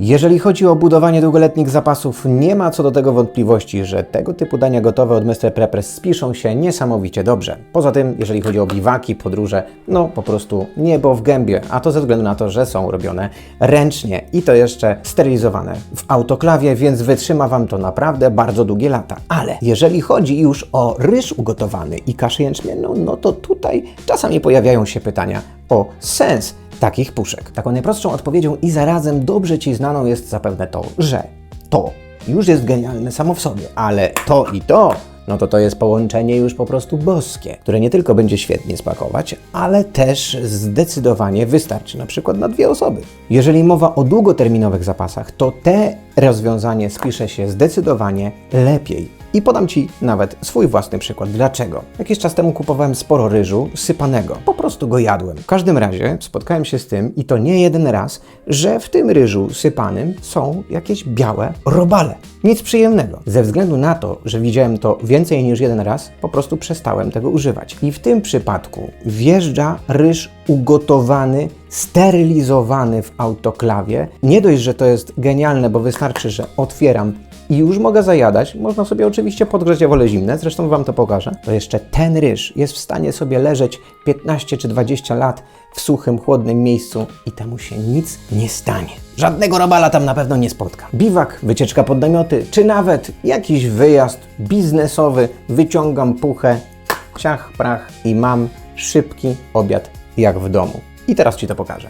Jeżeli chodzi o budowanie długoletnich zapasów, nie ma co do tego wątpliwości, że tego typu dania gotowe od Mr. Preppers spiszą się niesamowicie dobrze. Poza tym, jeżeli chodzi o biwaki, podróże, no po prostu niebo w gębie, a to ze względu na to, że są robione ręcznie i to jeszcze sterylizowane w autoklawie, więc wytrzyma Wam to naprawdę bardzo długie lata. Ale jeżeli chodzi już o ryż ugotowany i kaszę jęczmienną, no to tutaj czasami pojawiają się pytania o sens takich puszek. Taką najprostszą odpowiedzią i zarazem dobrze Ci znaną jest zapewne to, że to już jest genialne samo w sobie, ale to i to, no to to jest połączenie już po prostu boskie, które nie tylko będzie świetnie spakować, ale też zdecydowanie wystarczy na przykład na dwie osoby. Jeżeli mowa o długoterminowych zapasach, to te rozwiązanie spisze się zdecydowanie lepiej. I podam Ci nawet swój własny przykład. Dlaczego? Jakiś czas temu kupowałem sporo ryżu sypanego. Po prostu go jadłem. W każdym razie spotkałem się z tym, i to nie jeden raz, że w tym ryżu sypanym są jakieś białe robale. Nic przyjemnego. Ze względu na to, że widziałem to więcej niż jeden raz, po prostu przestałem tego używać. I w tym przypadku wjeżdża ryż ugotowany, sterylizowany w autoklawie. Nie dość, że to jest genialne, bo wystarczy, że otwieram i już mogę zajadać. Można sobie oczywiście podgrzać o wolę zimne, zresztą Wam to pokażę. To jeszcze ten ryż jest w stanie sobie leżeć 15 czy 20 lat w suchym, chłodnym miejscu i temu się nic nie stanie. Żadnego robala tam na pewno nie spotka. Biwak, wycieczka pod namioty, czy nawet jakiś wyjazd biznesowy, wyciągam puchę, ciach, prach i mam szybki obiad jak w domu. I teraz Ci to pokażę.